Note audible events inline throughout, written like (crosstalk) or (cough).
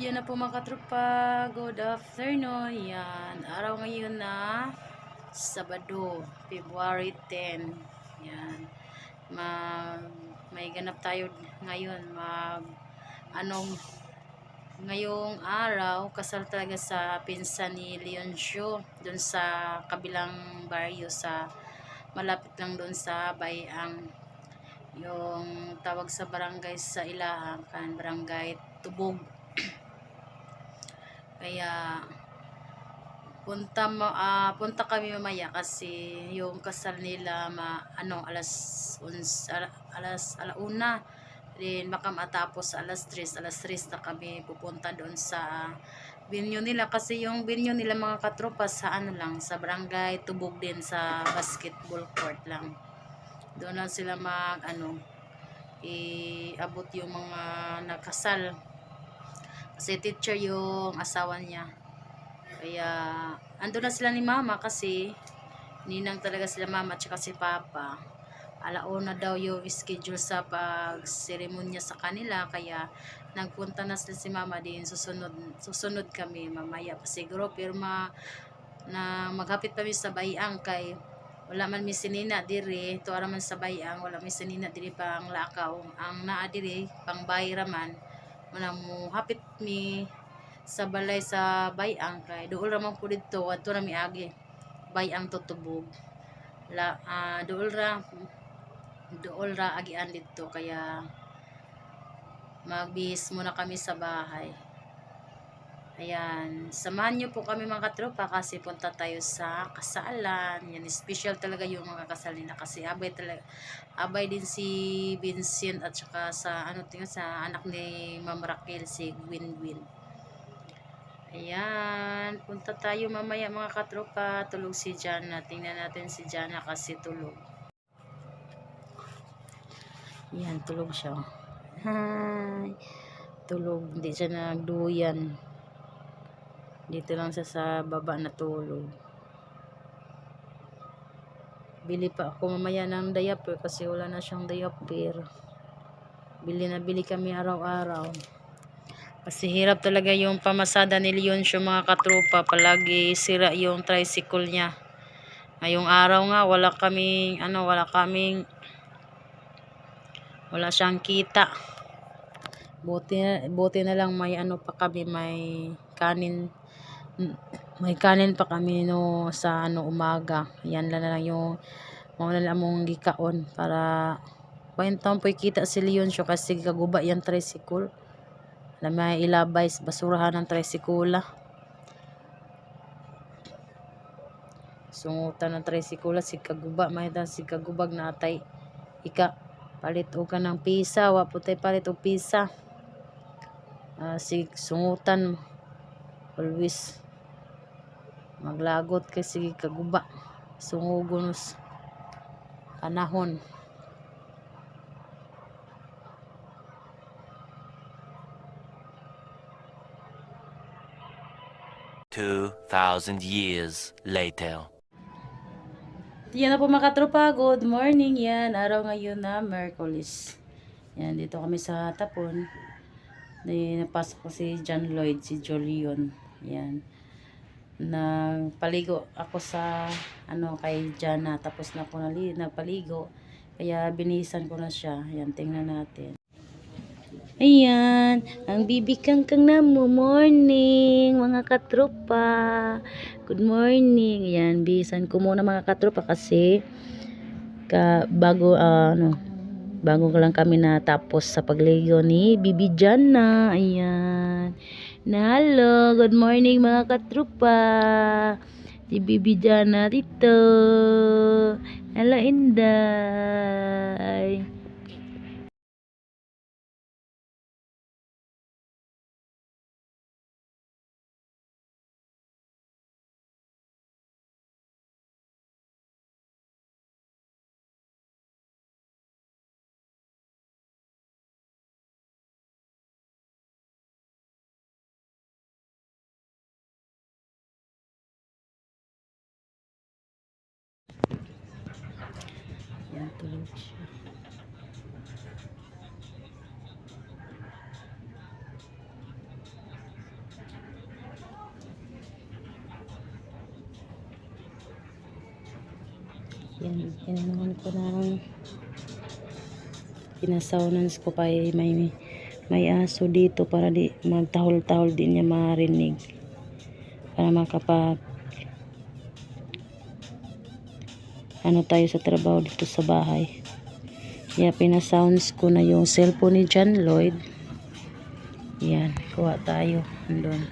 Yan na po mga katropa. Good afternoon. Yan. Araw ngayon na Sabado, February 10. Yan. Mag, may ganap tayo ngayon. Mag, anong, ngayong araw, kasal talaga sa pinsan ni Leoncio. Doon sa kabilang baryo sa malapit lang doon sa Bayang yung tawag sa barangay sa Ilaang kan barangay Tubog kaya punta mo ah, punta kami mamaya kasi yung kasal nila ma ano alas uns, ala- alas alauna. Din baka matapos alas 3 alas 3 na kami pupunta doon sa venue nila. Kasi yung venue nila mga katropa sa ano lang sa barangay Tubog din sa basketball court lang. Doon lang sila mag ano iabot yung mga nakasal kasi teacher yung asawa niya. Kaya ando na sila ni mama kasi ninang talaga sila mama at si papa. Alauna daw yung schedule sa pag seremonya sa kanila kaya nagpunta na sila si mama din. Susunod susunod kami mamaya pa siguro. Pero ma na maghapit pa mi sa bayang kay wala man mi sinina diri to ara man sa bayang wala mi sinina diri pang lakaw. Ang naa diri pang bayra man manang mo hapit mi sa balay sa bayang kay duol ra man po dito adto ra mi agi. Bayang tutubog la ah, duol ra duol ra agian dito kaya magbihis muna kami sa bahay Ayan, samahan niyo po kami mga katropa kasi punta tayo sa kasalan. Yan, special talaga yung mga kasal nila kasi abay talaga, abay din si Vincent at saka sa ano tingnan sa anak ni Ma'am Raquel si Winwin. Ayan, punta tayo mamaya mga katropa. Tulog si Jana. Tingnan natin si Jana kasi tulog. Ayan, tulog siya. Hi. Tulog, hindi siya nagduyan. Dito lang siya sa baba na tulog. Bili pa ako mamaya ng diaper kasi wala na siyang diaper. Bili na bili kami araw-araw. Kasi hirap talaga yung pamasada ni Leoncio mga katropa. Palagi sira yung tricycle niya. Ngayong araw nga wala kaming ano wala kaming wala siyang kita. Buti, buti na lang may ano pa kami may kanin may kanin pa kami no sa ano umaga. Yan lang na lang yung mauna lang mong gikaon para kwentong po kita si Leon siya kasi kaguba yan tricycle. Na may ilabay basurahan ng tricycle. Sungutan ng tricycle si kaguba may dan si kagubag na atay ika palit o ka ng pisa wa putay palit o pisa. Ah, si sungutan always maglagot kay sige kaguba sungugonos panahon Two thousand years later. Yan na po mga katropa, good morning yan. Araw ngayon na Merkulis. Yan, dito kami sa Tapon. Napasok ko si John Lloyd, si Jolion. Yan. Nagpaligo ako sa ano kay Jana. Tapos na ako nali, napaligo. Kaya binisan ko na siya. Yan, tingnan natin. Ayan, ang bibikang kang namo. Morning, mga katropa. Good morning. Ayan, bisan ko muna mga katropa kasi ka, bago, ah, ano, bago lang kami natapos sa pagligo ni Bibi Jana. Ayan. Na, hello, good morning mga katropa. Si Bibi Jana dito. Hello, Inday. Ayan, siya. Yan, inanuhan ko ng pinasaunans ko pa may may aso dito para di magtahol-tahol din niya marinig para makapag ano tayo sa trabaho dito sa bahay? Kaya pinasounds ko na yung cellphone ni John Lloyd. Yan kuha tayo. Andun.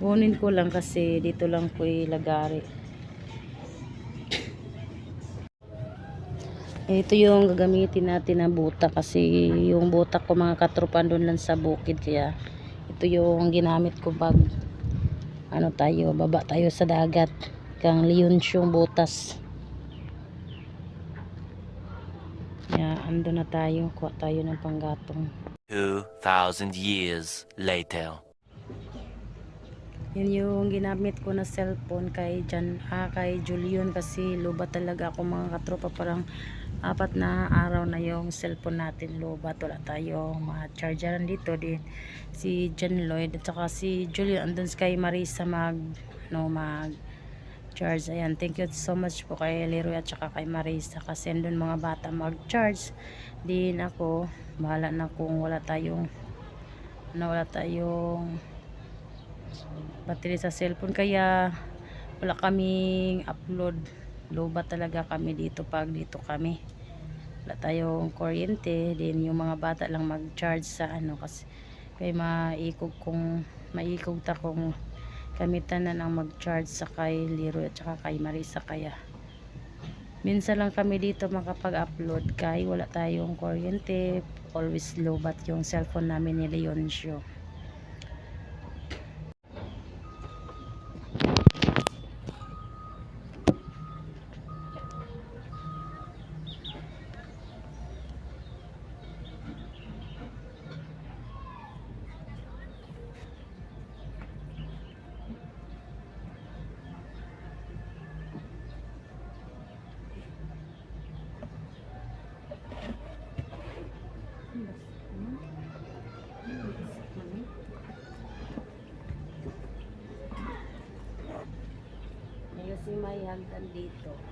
Kunin ko lang kasi dito lang ko ilagari. Ito yung gagamitin natin na buta kasi yung buta ko mga katropan doon lang sa bukid. Kaya ito yung ginamit ko pag ano tayo baba tayo sa dagat. Kang leon yung butas kaya ando na tayo kuha tayo ng panggatong. 2,000 years later. Yun yung ginamit ko na cellphone kay Jan, ah, kay Julian kasi luba talaga ako mga katropa. Parang apat na araw na yung cellphone natin lubat wala tayong mga chargeran dito din si John Lloyd at saka si Julian. Andun kay Marisa mag ano mag charge ayan thank you so much po kay Leroy at saka kay Marisa. Kasi andun mga bata mag charge din ako. Bahala na kung wala tayong ano wala tayong battery sa cellphone. Kaya wala kaming upload. Loba talaga kami dito pag dito kami. Wala tayong kuryente. Din yung mga bata lang mag charge sa ano. Kasi kay maikog kung maikog ta kung gamitan na ng mag charge sa kay Leroy at saka kay Marisa kaya minsan lang kami dito makapag upload kay wala tayong kuryente always lobat yung cellphone namin ni Leoncio kasi may hagdan dito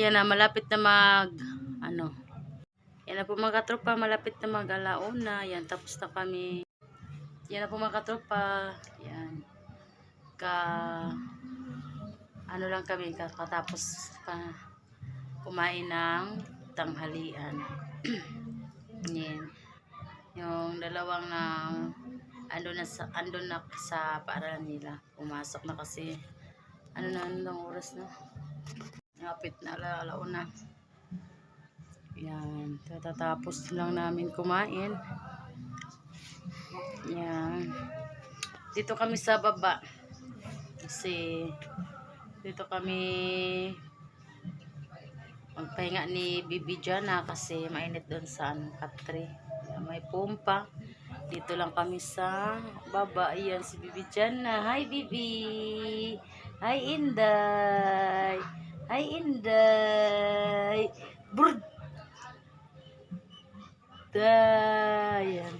Ayan na, malapit na mag, ano, yan na po mga katropa, malapit na mag alauna, yan, tapos na kami, yan na po mga katropa, yan, ka, ano lang kami, katapos pa, kumain ng tanghalian. (clears throat) Yan. Yung dalawang na ando na sa ando na sa paaralan nila. Pumasok na kasi ano na ano lang oras na. Napit na ala, alauna. Yan. Tatatapos lang namin kumain. Yan. Dito kami sa baba. Kasi dito kami magpahinga ni Bibi Jana kasi mainit doon sa ano, Katri. Yan, May pumpa. Dito lang kami sa baba. Ayan si Bibi Jana. Hi Bibi! Hi Inday! Hi Inday! Brr! Dayan.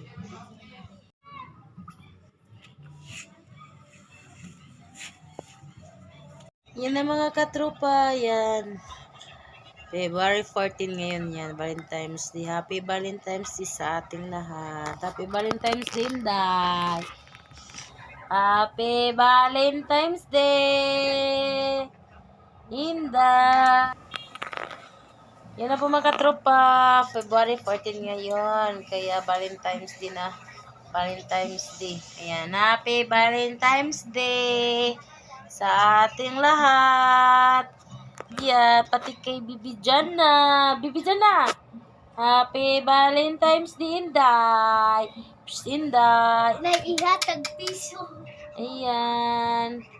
Yan na mga katropa, yan. February 14 ngayon yan, Valentine's Day. Happy Valentine's Day sa ating lahat. Happy Valentine's Day, Inday. Happy Valentine's Day, Inday. Yan na po mga katropa. February 14 ngayon. Kaya Valentine's Day na. Valentine's Day. Ayan. Happy Valentine's Day sa ating lahat. Yeah, pati kay Bibi Jana. Bibi Jana. Happy Valentine's Day, Inday. Psst, Inday. Nag-ihatag piso. Ayan.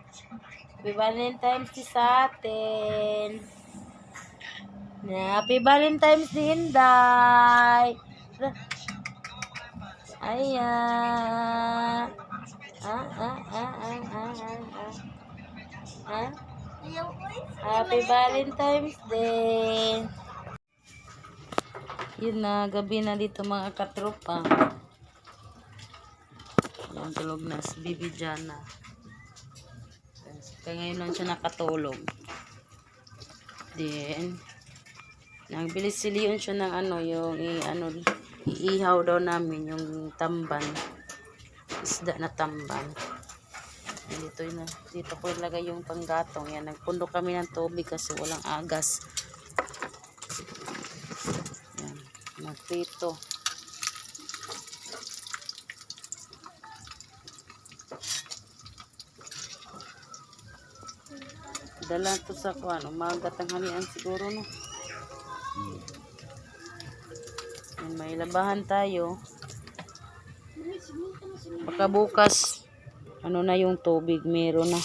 Happy Valentine's Day sa atin. Happy Valentine's Day, Inday. Ayan. Ah, ah, ah. Happy Valentine's Day. Yun na, gabi na dito mga katropa. Yan, tulog na si Bibi Jana. Kaya ngayon lang siya nakatulog. Then, nagbilis si Leon siya ng ano, yung i, ano, iihaw daw namin, yung tamban. Isda na tamban. Dito na. Dito ko ilagay yung panggatong. Yan, nagpundo kami ng tubig kasi walang agas. Yan, nagprito. Dala to sa kuan, umaga tanghalian siguro no. Yan, may labahan tayo. Baka bukas ano na yung tubig, meron na.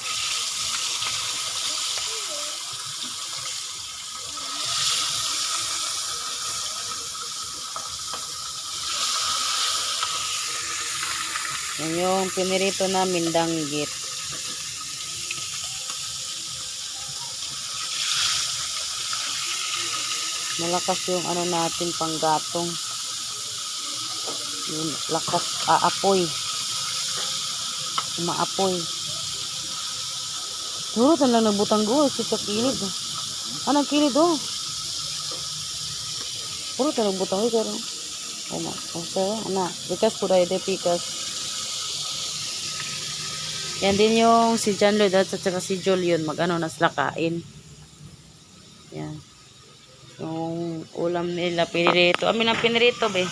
Yan yung pinirito namin danggit. Malakas yung ano natin panggatong. Yung lakas aapoy. Umaapoy. Duro lang nagbutang go si sa kilid. Anong kilid oh? Puro tanong butang ko pero. Ano? Okay, ana. Bikas po dahil de pikas. Yan din yung si John Lloyd at saka si Julian mag-ano na sila kain. Yan. Yung ulam nila pinirito. Amin ang pinirito be.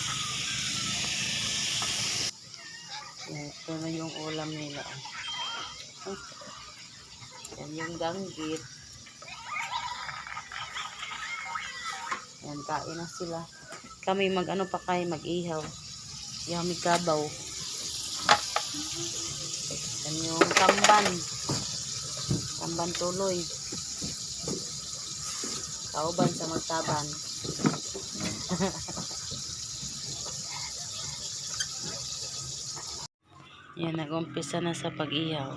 Ito na yung ulam nila. Yan yung danggit. Yan, kain na sila. Kami mag ano pa kayo, mag-ihaw. Yami kabaw. Yan yung tamban. Tamban tuloy. Kauban sa magtaban. Yan, nag-umpisa na sa pag-ihaw.